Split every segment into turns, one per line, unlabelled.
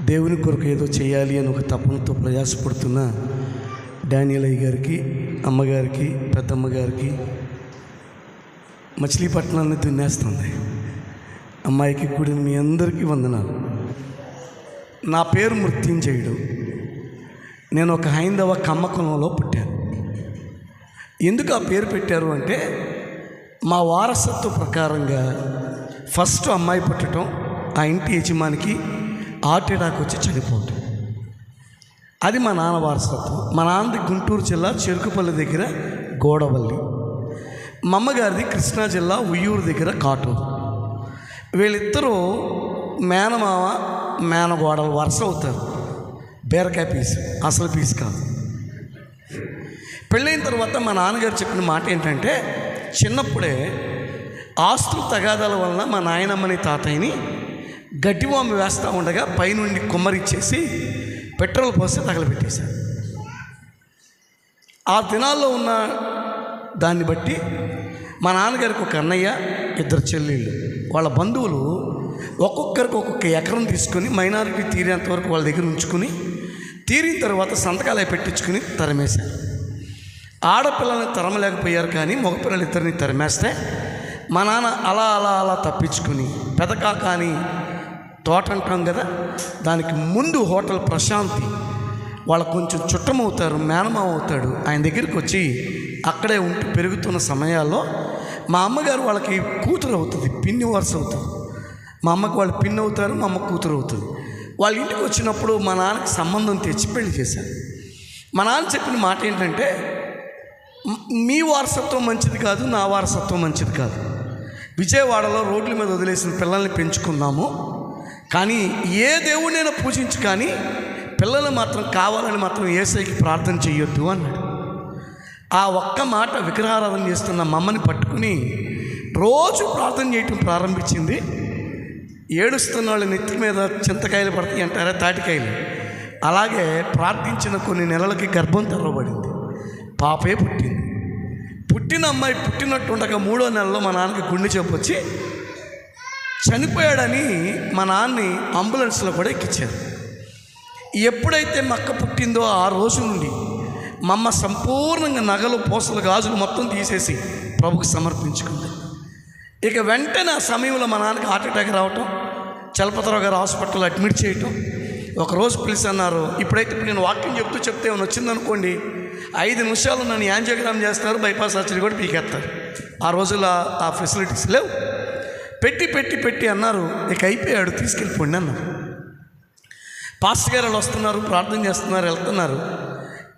దేవుని కొరకు ఏదో చేయాలి అని ఒక తపనతో ప్రయాసపడుతున్న డానియల్ అయ్య గారికి అమ్మగారికి పెద్దమ్మగారికి మచిలీపట్నాన్ని దున్నేస్తుంది. అమ్మాయికి కూడిన మీ అందరికీ వందనాలు. నా పేరు మృత్యుంజయుడు. నేను ఒక హైందవ కమ్మకులంలో పుట్టాను. ఎందుకు ఆ పేరు పెట్టారు అంటే మా వారసత్వ ప్రకారంగా ఫస్ట్ అమ్మాయి పుట్టడం ఆ ఇంటి యజమానికి హార్ట్ అటాక్ వచ్చి చనిపోతుంది. అది మా నాన్న వారసత్వం. మా నాన్నది గుంటూరు జిల్లా చెరుకుపల్లి దగ్గర గోడవల్లి. మా అమ్మగారిది కృష్ణా జిల్లా ఉయ్యూరు దగ్గర కాటూరు. వీళ్ళిద్దరూ మేనమామ మేనగోడలు వరుస అవుతారు. బీరకాయ పీసు అసలు పీసు కాదు. పెళ్ళైన తర్వాత మా నాన్నగారు చెప్పిన మాట ఏంటంటే చిన్నప్పుడే ఆస్తుల తగాదాల వలన మా నాయనమ్మని తాతయ్యని గడ్డివాము వేస్తూ ఉండగా పైనుండి కుమ్మరిచ్చేసి పెట్రోల్ పోసి తగలబెట్టేశారు. ఆ దినాల్లో ఉన్న దాన్ని బట్టి మా నాన్నగారికి ఒక అన్నయ్య ఇద్దరు చెల్లెళ్ళు. వాళ్ళ బంధువులు ఒక్కొక్కరికి ఒక్కొక్క ఎకరం తీసుకొని మైనారిటీ తీరేంత వరకు వాళ్ళ దగ్గర ఉంచుకొని తీరిన తర్వాత సంతకాలు పెట్టించుకుని తరిమేశారు. ఆడపిల్లల్ని తరమలేకపోయారు కానీ మగపిల్లలు ఇద్దరిని తరిమేస్తే మా నాన్న అలా అలా అలా తప్పించుకుని పెదకా కానీ తోట అంటాం కదా దానికి ముందు హోటల్ ప్రశాంతి. వాళ్ళు కొంచెం చుట్టమవుతారు మేనమామ అవుతాడు ఆయన దగ్గరికి వచ్చి అక్కడే ఉంటూ పెరుగుతున్న సమయాల్లో మా అమ్మగారు వాళ్ళకి కూతురు అవుతుంది పిన్ని వరుస అవుతుంది మా అమ్మకి వాళ్ళు పిన్ని అవుతారు మా అమ్మ కూతురు అవుతుంది వాళ్ళ ఇంటికి వచ్చినప్పుడు మా నాన్నకి సంబంధం తెచ్చి పెళ్ళి చేశారు. మా నాన్న చెప్పిన మాట ఏంటంటే మీ వారసత్వం మంచిది కాదు నా వారసత్వం మంచిది కాదు. విజయవాడలో రోడ్ల మీద వదిలేసిన పిల్లల్ని పెంచుకున్నాము కానీ ఏ దేవుడినైనా పూజించు కానీ పిల్లలు మాత్రం కావాలని మాత్రం ఏసైకి ప్రార్థన చేయొద్దు అన్నాడు. ఆ ఒక్క మాట విగ్రహారాధన చేస్తున్న మమ్మని పట్టుకుని రోజు ప్రార్థన చేయటం ప్రారంభించింది. ఏడుస్తున్న వాళ్ళ నెత్తి మీద చింతకాయలు పడతాయి అంటారా? తాటికాయలు. అలాగే ప్రార్థించిన కొన్ని నెలలకి గర్భం తెరవబడింది. పాపే పుట్టింది. పుట్టిన అమ్మాయి పుట్టినట్టుండగా మూడో నెలలో మా నాన్నకి గుండె చెప్పొచ్చి చనిపోయాడని మా నాన్నని అంబులెన్స్లో కూడా ఎక్కించారు ఎప్పుడైతే మక్క పుట్టిందో ఆ రోజు నుండి మమ్మ సంపూర్ణంగా నగలు పూసలు గాజులు మొత్తం తీసేసి ప్రభుకు సమర్పించుకుంది. ఇక వెంటనే ఆ సమయంలో మా నాన్నకి హార్ట్ అటాక్ రావటం చలపతిరావు గారు హాస్పిటల్లో అడ్మిట్ చేయటం ఒకరోజు పిలిచి అన్నారు ఇప్పుడైతే ఇప్పుడు నేను వాకింగ్ చెప్తూ చెప్తే ఏమైనా వచ్చిందనుకోండి ఐదు నిమిషాలు నన్ను యాంజియోగ్రామ్ చేస్తారు బైపాస్ సర్జరీ కూడా పీకేస్తారు. ఆ రోజుల్లో ఆ ఫెసిలిటీస్ లేవు. పెట్టి పెట్టి పెట్టి అన్నారు. ఇక అయిపోయాడు తీసుకెళ్ళిపోండి అన్నారు. పాస్టర్ గారు వాళ్ళు వస్తున్నారు ప్రార్థన చేస్తున్నారు వెళ్తున్నారు.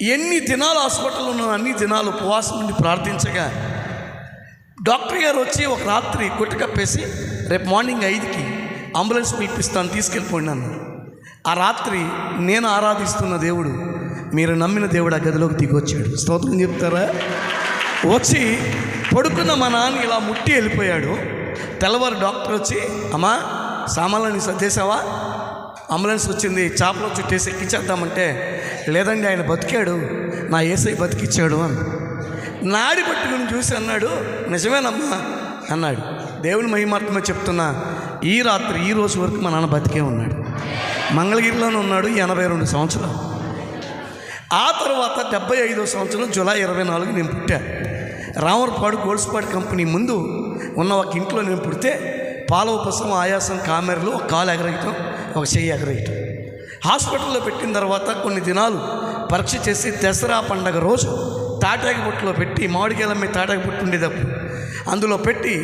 ఎన్ని దినాలు హాస్పిటల్లో ఉన్న అన్ని దినాలు ఉపవాసం నుండి ప్రార్థించగా డాక్టర్ గారు వచ్చి ఒక రాత్రి కొట్టుకప్పేసి రేపు మార్నింగ్ ఐదుకి అంబులెన్స్ పిలిపిస్తాను తీసుకెళ్ళిపోండి అన్నారు. ఆ రాత్రి నేను ఆరాధిస్తున్న దేవుడు మీరు నమ్మిన దేవుడు ఆ గదిలోకి దిగొచ్చాడు. స్తోత్రం చెప్తారా? వచ్చి పడుకున్న మా నాన్న ఇలా ముట్టి వెళ్ళిపోయాడు. తెల్లవారు డాక్టర్ వచ్చి అమ్మా సామాన్లని సర్దేశావా? అంబులెన్స్ వచ్చింది చేపలో చుట్టేసి ఎక్కించేద్దామంటే లేదండి ఆయన బతికాడు నా ఏసై బతికిచ్చాడు అని. నాడి పట్టుకుని చూసి అన్నాడు నిజమేనమ్మా అన్నాడు. దేవుని మహిమాత్మ చెప్తున్నా ఈ రాత్రి ఈ రోజు వరకు మా నాన్న బతికే ఉన్నాడు. మంగళగిరిలోనే ఉన్నాడు ఎనభై రెండు సంవత్సరాలు. ఆ తర్వాత డెబ్బై ఐదో సంవత్సరం జూలై ఇరవై నాలుగు నేను పుట్టా. రామర్పాడు గోల్స్పాడు కంపెనీ ముందు ఉన్న ఒక ఇంట్లో నేను పుడితే పాల ఉపసం ఆయాసం కామెరలు ఒక కాలు ఎగరేయటం ఒక చెయ్యి ఎగరేయటం. హాస్పిటల్లో పెట్టిన తర్వాత కొన్ని దినాలు పరీక్ష చేసి దసరా పండగ రోజు తాటాకి బుట్టలో పెట్టి మామిడికాయల మీద తాటాకి బుట్టు ఉండేటప్పుడు అందులో పెట్టి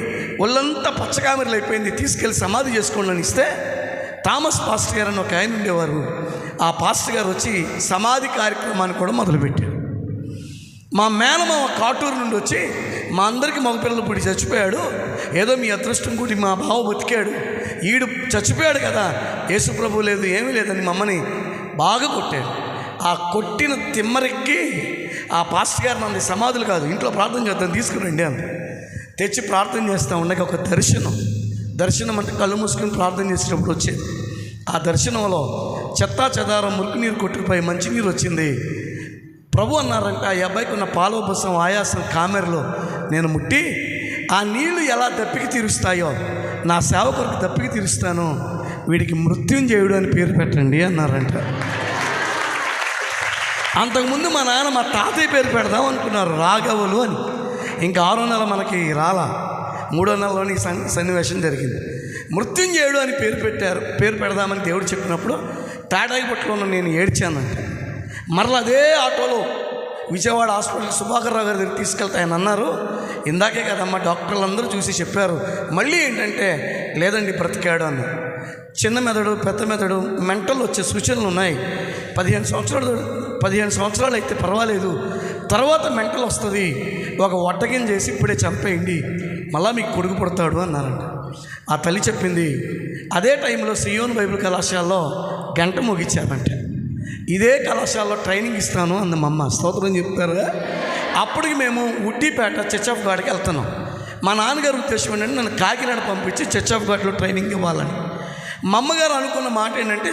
ఒళ్ళంతా పచ్చకామెరలు అయిపోయింది. తీసుకెళ్ళి సమాధి చేసుకోండి అని ఇస్తే థామస్ పాస్టర్ గారు అని ఒక ఆయన ఉండేవారు. ఆ పాస్టర్ గారు వచ్చి సమాధి కార్యక్రమాన్ని కూడా మొదలుపెట్టారు. మా మేనమామ కాటూరు నుండి వచ్చి మా అందరికి మగపిల్లలు పుడి చచ్చిపోయాడు. ఏదో మీ అదృష్టం కూడి మా బావ బతికాడు. ఈడు చచ్చిపోయాడు కదా. యేసుప్రభు లేదు ఏమీ లేదని మమ్మని బాగా కొట్టాడు. ఆ కొట్టిన తిమ్మరెక్కి ఆ పాస్టర్ గారు నన్ను సమాధులు కాదు ఇంట్లో ప్రార్థన చేద్దాం తీసుకురండి అని తెచ్చి ప్రార్థన చేస్తూ ఉండగా ఒక దర్శనం. దర్శనం అంటే కళ్ళు మూసుకొని ప్రార్థన చేసేటప్పుడు వచ్చేది. ఆ దర్శనంలో చెత్తా చెదారం మురికి నీరు కొట్టుకుపోయి మంచినీరు వచ్చింది. ప్రభు అన్నారంటే ఆ అబ్బాయికి ఉన్న పాలోబసం ఆయాసం కామెరలో నేను ముట్టి ఆ నీళ్ళు ఎలా దప్పికి తీరుస్తాయో నా సేవకులకు దప్పికి తీరుస్తాను. వీడికి మృత్యుంజయుడు అని పేరు పెట్టండి అన్నారంట. అంతకుముందు మా నాన్న మా తాతయ్య పేరు పెడదాం అనుకున్నారు రాఘవులు అని. ఇంకా ఆరో నెల మనకి రాలా. మూడో నెలలోని సన్ సన్నివేశం జరిగింది. మృత్యుంజయుడు అని పేరు పెట్టారు పేరు పెడదామని దేవుడు చెప్పినప్పుడు తాడాయిపట్లో నేను ఏడ్చానంట. మరలా అదే ఆటోలో విజయవాడ హాస్పిటల్ సుభాకర్ రావు గారి దగ్గర తీసుకెళ్తాయని అన్నారు. ఇందాకే కదమ్మా డాక్టర్లు అందరూ చూసి చెప్పారు. మళ్ళీ ఏంటంటే లేదండి బ్రతికాడు అని చిన్న మెదడు పెద్ద మెదడు మెంటల్ వచ్చే సూచనలు ఉన్నాయి. పదిహేను సంవత్సరాలు పదిహేను సంవత్సరాలు అయితే పర్వాలేదు. తర్వాత మెంటల్ వస్తుంది. ఒక వట్టకిం చేసి ఇప్పుడే చంపేయండి. మళ్ళీ మీకు కొడుకు పుడతాడు అన్నారంట. ఆ తల్లి చెప్పింది అదే టైంలో సియోన్ బైబిల్ కళాశాలలో గంట ముగించామంటే ఇదే కళాశాలలో ట్రైనింగ్ ఇస్తాను అంది మా అమ్మ. స్తోత్రం చెప్తారు అప్పటికి మేము ఉట్టిపేట చర్చ్ ఆఫ్ గాడ్కి వెళ్తున్నాం. మా నాన్నగారు ఉద్దేశం ఏంటంటే నన్ను కాకినాడ పంపించి చర్చ్ ఆఫ్ గాడ్లో ట్రైనింగ్ ఇవ్వాలని. మా అమ్మగారు అనుకున్న మాట ఏంటంటే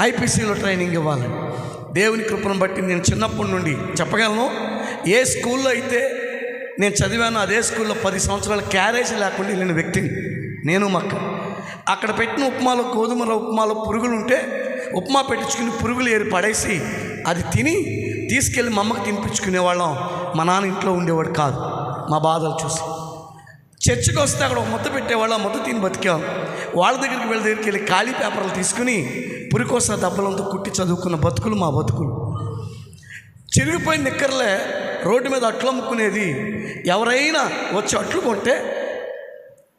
ఐపీసీలో ట్రైనింగ్ ఇవ్వాలని. దేవుని కృపను బట్టి నేను చిన్నప్పటి నుండి చెప్పగలను. ఏ స్కూల్లో అయితే నేను చదివాను అదే స్కూల్లో పది సంవత్సరాల క్యారేజ్ లేకుండా వెళ్ళిన వ్యక్తిని. నేను మక్క అక్కడ పెట్టిన ఉప్మాలో గోధుమల ఉప్మాలో పురుగులు ఉంటే ఉప్మా పెట్టించుకుని పురుగులు ఏరి పడేసి అది తిని తీసుకెళ్ళి మా అమ్మకి తినిపించుకునే వాళ్ళం. మా నాన్న ఇంట్లో ఉండేవాడు కాదు. మా బాధలు చూసి. చర్చికి వస్తే అక్కడ ఒక ముద్ద పెట్టేవాళ్ళు. ఆ ముద్ద తిని బతికాం వాళ్ళ దగ్గరికి వెళ్ళి దగ్గరికి వెళ్ళి ఖాళీ పేపర్లు తీసుకుని పురికోసిన దెబ్బలంతా కుట్టి చదువుకున్న బతుకులు మా బతుకులు. చిరిగిపోయిన నిక్కర్లే రోడ్డు మీద అట్లు అమ్ముకునేది. ఎవరైనా వచ్చి అట్లు కొంటే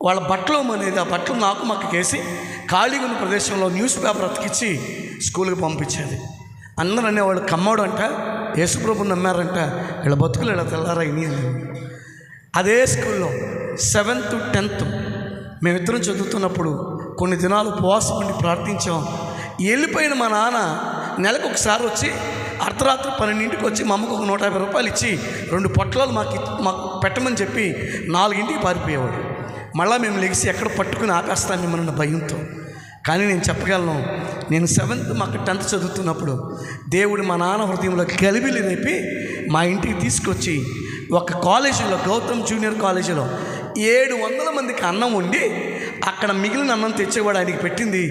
వాళ్ళ బట్టలు అనేది ఆ బట్టలు నాకు మక్కకేసి ఖాళీగా ఉన్న ప్రదేశంలో న్యూస్ పేపర్ అతికిచ్చి స్కూల్కి పంపించేది. అందరూ అనేవాళ్ళు కమ్మోడు అంట యేసుప్రభు నమ్మారంట వీళ్ళ బతుకులు ఇలా తెల్లారా ఇని అదే స్కూల్లో సెవెంత్ టెన్త్ మేమిద్దరం చదువుతున్నప్పుడు కొన్ని దినాలు ఉపవాసం ఉండి ప్రార్థించాం. వెళ్ళిపోయిన మా నాన్న నెలకు ఒకసారి వచ్చి అర్ధరాత్రి పన్నెండింటికి వచ్చి మా అమ్మకు ఒక నూట యాభై రూపాయలు ఇచ్చి రెండు పొట్లాలు మాకు మాకు పెట్టమని చెప్పి నాలుగింటికి పారిపోయేవాడు. మళ్ళీ మేము లెగిసి ఎక్కడ పట్టుకుని ఆపేస్తాను మిమ్మల్ని భయంతో. కానీ నేను చెప్పగలను. నేను సెవెంత్ మాకు టెన్త్ చదువుతున్నప్పుడు దేవుడు మా నాన్న హృదయంలో గలిబిలి రేపి మా ఇంటికి తీసుకొచ్చి ఒక కాలేజీలో గౌతమ్ జూనియర్ కాలేజీలో ఏడు వందల మందికి అన్నం వండి అక్కడ మిగిలిన అన్నం తెచ్చేవాడు ఆయనకి పెట్టింది.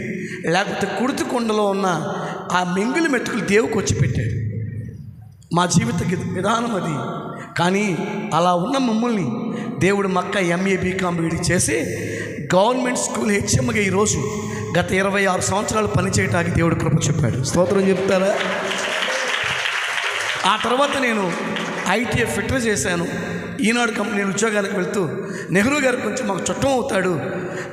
లేకపోతే కుడుతుకొండలో ఉన్న ఆ మింగిలి మెతుకులు దేవుకు వచ్చి పెట్టాడు. మా జీవిత విధానం అది. కానీ అలా ఉన్న మమ్మల్ని దేవుడు మక్క ఎంఏ బీకామ్ బీడీ చేసి గవర్నమెంట్ స్కూల్ హెచ్ఎంగా ఈరోజు గత ఇరవై ఆరు సంవత్సరాలు పనిచేయటానికి దేవుడు కృప చెప్పాడు స్తోత్రం చెప్తారా? ఆ తర్వాత నేను ఐటీఐ ఫిట్టర్ చేశాను. ఈనాడు కంపెనీ ఉద్యోగానికి వెళ్తూ నెహ్రూ గారు కొంచెం మాకు చుట్టం అవుతాడు.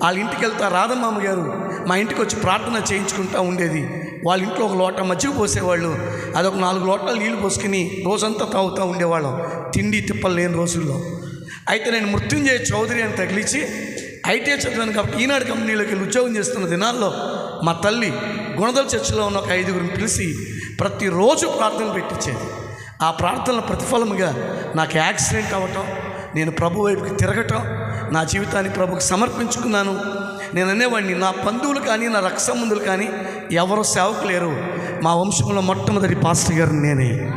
వాళ్ళ ఇంటికి వెళ్తా రాధమ్మామ గారు మా ఇంటికి వచ్చి ప్రార్థన చేయించుకుంటూ ఉండేది. వాళ్ళ ఇంట్లో ఒక లోట మజ్జిగ పోసేవాళ్ళు. అదొక నాలుగు లోటలు నీళ్ళు పోసుకుని రోజంతా తాగుతూ ఉండేవాళ్ళం. తిండి తిప్పలు లేని రోజుల్లో. అయితే నేను మృత్యుంజయ చౌదరి అని తగిలిచి ఐటీఐ చదివాను కాబట్టి ఈనాడు కంపెనీలోకి వెళ్ళి ఉద్యోగం చేస్తున్న దినాల్లో మా తల్లి గుణదల చర్చిలో ఉన్న ఒక ఐదుగురిని పిలిచి ప్రతిరోజు ప్రార్థన పెట్టించేది. ఆ ప్రార్థనల ప్రతిఫలముగా నాకు యాక్సిడెంట్ అవ్వటం నేను ప్రభు వైపుకి తిరగటం నా జీవితాన్ని ప్రభుకి సమర్పించుకున్నాను. నేను అనేవాడిని నా బంధువులు కానీ నా రక్త ముందులు కానీ ఎవరు సేవకు లేరు. మా వంశంలో మొట్టమొదటి పాస్టర్ గారు నేనే.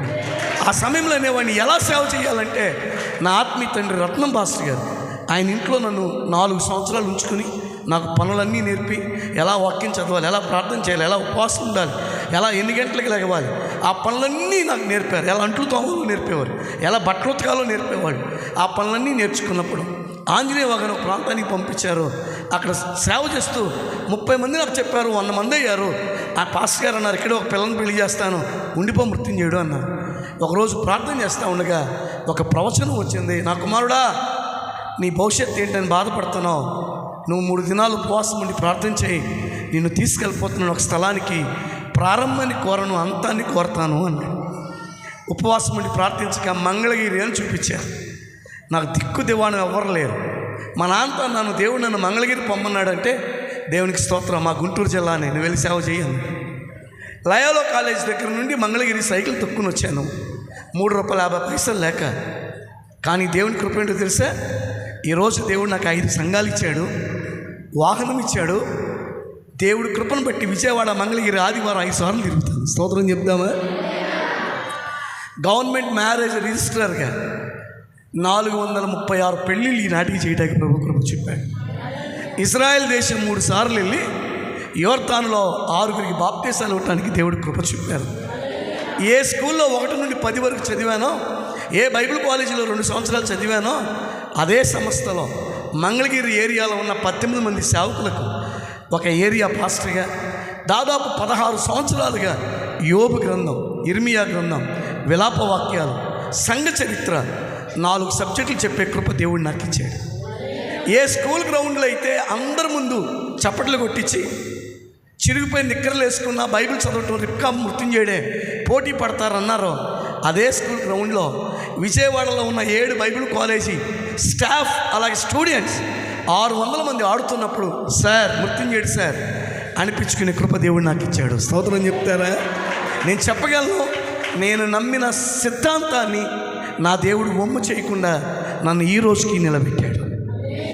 ఆ సమయంలో అనేవాడిని ఎలా సేవ చేయాలంటే నా ఆత్మీయ తండ్రి రత్నం పాస్టర్ గారు. ఆయన ఇంట్లో నన్ను నాలుగు సంవత్సరాలు ఉంచుకుని నాకు పనులన్నీ నేర్పి ఎలా వాక్యం చదవాలి ఎలా ప్రార్థన చేయాలి ఎలా ఉపవాసం ఉండాలి ఎలా ఎన్ని గంటలకు లెగవాలి ఆ పనులన్నీ నాకు నేర్పారు. ఎలా అంట్లు తోమలు నేర్పేవారు ఎలా బట్టలు ఉతకాలో నేర్పేవాడు ఆ పనులన్నీ నేర్చుకున్నప్పుడు ఆంజనేయ వాగన ప్రాంతానికి పంపించారు. అక్కడ సేవ చేస్తూ ముప్పై మంది నాకు చెప్పారు వంద మంది అయ్యారు. ఆ పాస్టర్ గారు అన్నారు ఇక్కడ ఒక పిల్లని పెళ్ళి చేస్తాను ఉండిపో మృత్యం చేయడు అన్నారు. ఒకరోజు ప్రార్థన చేస్తూ ఉండగా ఒక ప్రవచనం వచ్చింది నా కుమారుడా నీ భవిష్యత్తు ఏంటని బాధపడుతున్నావు? నువ్వు మూడు దినాలు ఉపవాసం ఉండి ప్రార్థన చేయి. నిన్ను తీసుకెళ్ళిపోతున్నాను ఒక స్థలానికి. ప్రారంభాన్ని కోరను అంతాన్ని కోరతాను అన్నాడు. ఉపవాసం ఉండి ప్రార్థించక మంగళగిరి అని చూపించారు. నాకు దిక్కు దివాణం ఎవ్వరు లేరు. మా నాన్నతో నన్ను దేవుడు నన్ను మంగళగిరి పొమ్మన్నాడంటే దేవునికి స్తోత్రం మా గుంటూరు జిల్లానే నేను వెళ్ళి సేవ చేయను లయోలో కాలేజ్ దగ్గర నుండి మంగళగిరి సైకిల్ తొక్కుని వచ్చాను. మూడు రూపాయల యాభై పైసలు లేక. కానీ దేవుని కృప ఏంటో తెలుసా? ఈరోజు దేవుడు నాకు ఐదు సంఘాలు ఇచ్చాడు వాహనం ఇచ్చాడు. దేవుడు కృపను బట్టి విజయవాడ మంగళగిరి ఆదివారం ఐదు సార్లు తిరుగుతాను స్తోత్రం చెప్దామా? గవర్నమెంట్ మ్యారేజ్ రిజిస్ట్రార్గా నాలుగు వందల ముప్పై ఆరు పెళ్ళిళ్ళు ఈనాటికి చేయడానికి ప్రభు కృప చెప్పాడు ఇజ్రాయెల్ దేశం మూడు సార్లు వెళ్ళి యువర్తాన్లో ఆరుగురికి బాప్తీసాలు ఇవ్వడానికి దేవుడు కృప చెప్పారు ఏ స్కూల్లో ఒకటి నుండి పది వరకు చదివానో ఏ బైబిల్ కాలేజీలో రెండు సంవత్సరాలు చదివానో అదే సంస్థలో మంగళగిరి ఏరియాలో ఉన్న పద్దెనిమిది మంది సేవకులకు ఒక ఏరియా పాస్టర్గా దాదాపు పదహారు సంవత్సరాలుగా యోబు గ్రంథం ఇర్మియా గ్రంథం విలాప వాక్యాలు సంఘ చరిత్ర నాలుగు సబ్జెక్టులు చెప్పే కృప దేవుడు నాకు ఇచ్చాడు ఏ స్కూల్ గ్రౌండ్లో అయితే అందరి ముందు చప్పట్లు కొట్టించి చిరిగిపోయి నిక్కర్లు వేసుకున్న బైబిల్ చదవటం రిప్కా చేయడే పోటీ పడతారన్నారో అదే స్కూల్ గ్రౌండ్లో విజయవాడలో ఉన్న ఏడు బైబిల్ కాలేజీ స్టాఫ్ అలాగే స్టూడెంట్స్ ఆరు వందల మంది ఆడుతున్నప్పుడు సార్ మృత్యుంజయుడు సార్ అనిపించుకునే కృప దేవుడు నాకు ఇచ్చాడు. స్తోత్రం చెప్తారా? నేను చెప్పగలను నేను నమ్మిన సిద్ధాంతాన్ని నా దేవుడు బొమ్మ చేయకుండా నన్ను ఈ రోజుకి నిలబెట్టాడు.